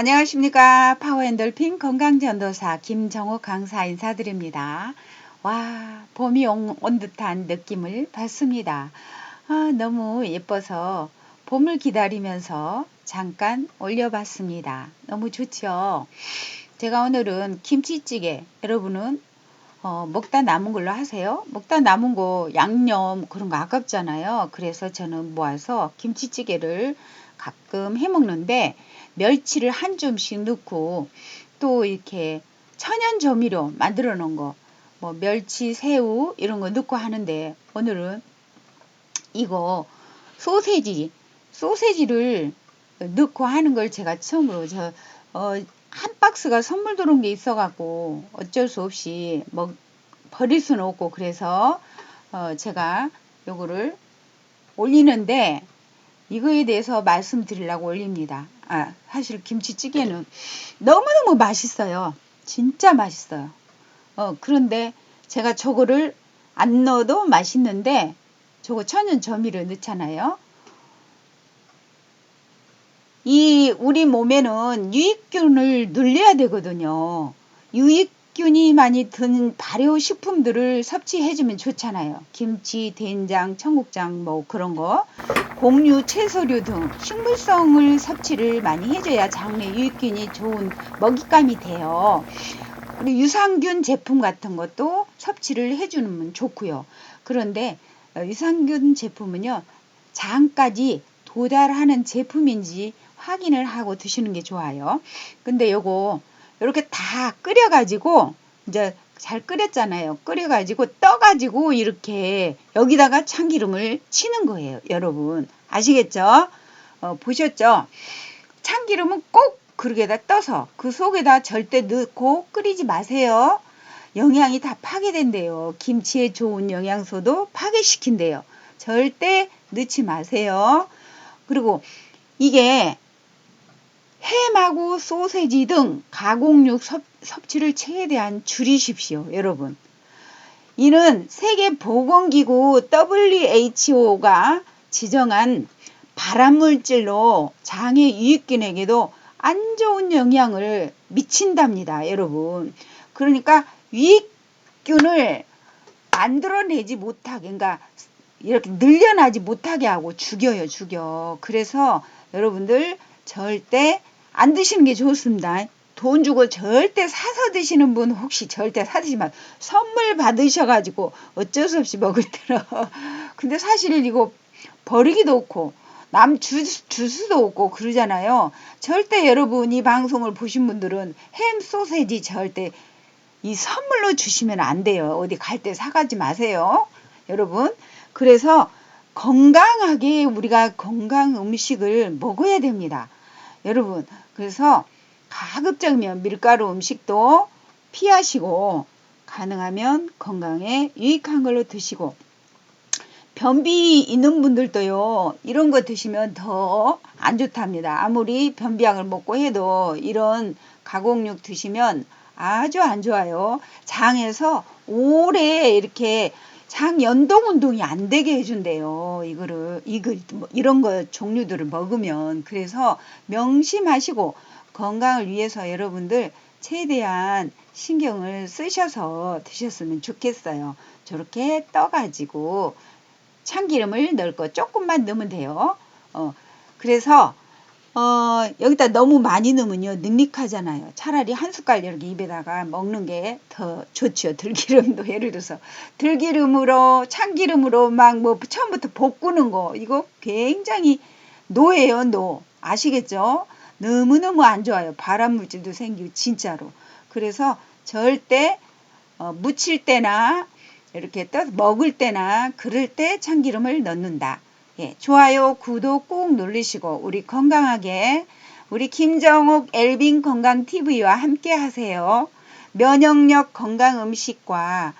안녕하십니까. 파워엔돌핀 건강전도사 김정호 강사 인사드립니다. 와, 봄이 온, 온 듯한 느낌을 받습니다. 아, 너무 예뻐서 봄을 기다리면서 잠깐 올려봤습니다. 너무 좋죠? 제가 오늘은 김치찌개, 여러분은 어, 먹다 남은 걸로 하세요. 먹다 남은 거 양념 그런 거 아깝잖아요. 그래서 저는 모아서 김치찌개를 가끔 해 먹는데 멸치를 한 줌씩 넣고 또 이렇게 천연 조미료 만들어 놓은 거, 뭐 멸치, 새우 이런 거 넣고 하는데 오늘은 이거 소세지, 소세지를 넣고 하는 걸 제가 처음으로 저, 어, 한 박스가 선물 들어온 게 있어갖고 어쩔 수 없이 뭐 버릴 수는 없고 그래서 어, 제가 요거를 올리는데 이거에 대해서 말씀드리려고 올립니다. 아, 사실 김치찌개는 너무너무 맛있어요. 진짜 맛있어요. 어, 그런데 제가 저거를 안 넣어도 맛있는데 저거 천연 조미료 넣잖아요. 이 우리 몸에는 유익균을 늘려야 되거든요. 유익 균이 많이 든 발효 식품들을 섭취해주면 좋잖아요. 김치, 된장, 청국장 뭐 그런 거, 곡류, 채소류 등 식물성을 섭취를 많이 해줘야 장내 유익균이 좋은 먹잇감이 돼요. 그리고 유산균 제품 같은 것도 섭취를 해주면 좋고요. 그런데 어, 유산균 제품은요 장까지 도달하는 제품인지 확인을 하고 드시는 게 좋아요. 근데 요거 이렇게 다 끓여가지고 이제 잘 끓였잖아요. 끓여가지고 떠가지고 이렇게 여기다가 참기름을 치는 거예요. 여러분 아시겠죠? 어, 보셨죠? 참기름은 꼭 그릇에다 떠서 그 속에다 절대 넣고 끓이지 마세요. 영양이 다 파괴된대요. 김치에 좋은 영양소도 파괴시킨대요. 절대 넣지 마세요. 그리고 이게 햄하고 소세지 등 가공육 섭, 섭취를 최대한 줄이십시오. 여러분. 이는 세계보건기구 WHO가 지정한 발암물질로 장애 유익균에게도 안 좋은 영향을 미친답니다. 여러분. 그러니까 유익균을 만들어내지 못하게, 그러니까 이렇게 늘려나지 못하게 하고 죽여요, 죽여. 그래서 여러분들 절대 안 드시는 게 좋습니다. 돈 주고 절대 사서 드시는 분 혹시 절대 사드시면 선물 받으셔가지고 어쩔 수 없이 먹을 때는 근데 사실 이거 버리기도 없고 남 주, 줄 수도 없고 그러잖아요. 절대 여러분 이 방송을 보신 분들은 햄 소세지 절대 이 선물로 주시면 안 돼요. 어디 갈 때 사가지 마세요. 여러분. 그래서 건강하게 우리가 건강 음식을 먹어야 됩니다. 여러분, 그래서 가급적이면 밀가루 음식도 피하시고 가능하면 건강에 유익한 걸로 드시고 변비 있는 분들도요 이런 거 드시면 더 안 좋답니다. 아무리 변비약을 먹고 해도 이런 가공육 드시면 아주 안 좋아요. 장에서 오래 이렇게 장 연동 운동이 안 되게 해준대요. 이거를 이거 뭐 이런 거 종류들을 먹으면 그래서 명심하시고 건강을 위해서 여러분들 최대한 신경을 쓰셔서 드셨으면 좋겠어요. 저렇게 떠가지고 참기름을 넣을 거 조금만 넣으면 돼요. 어, 그래서 어, 여기다 너무 많이 넣으면요, 눅눅하잖아요. 차라리 한 숟갈 이렇게 입에다가 먹는 게 더 좋죠. 들기름도 예를 들어서 들기름으로, 참기름으로 막 뭐 처음부터 볶는 거, 이거 굉장히 노예요, 노. 아시겠죠? 너무너무 안 좋아요. 발암물질도 생기고, 진짜로. 그래서 절대 어, 무칠 때나 이렇게 떠 먹을 때나 그럴 때 참기름을 넣는다. 예, 좋아요, 구독 꾹 누르시고 우리 건강하게 우리 김정옥 엘빈 건강 TV와 함께 하세요. 면역력 건강 음식과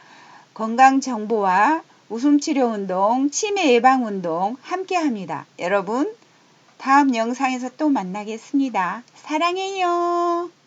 건강 정보와 웃음 치료 운동, 치매 예방 운동 함께 합니다. 여러분, 다음 영상에서 또 만나겠습니다. 사랑해요.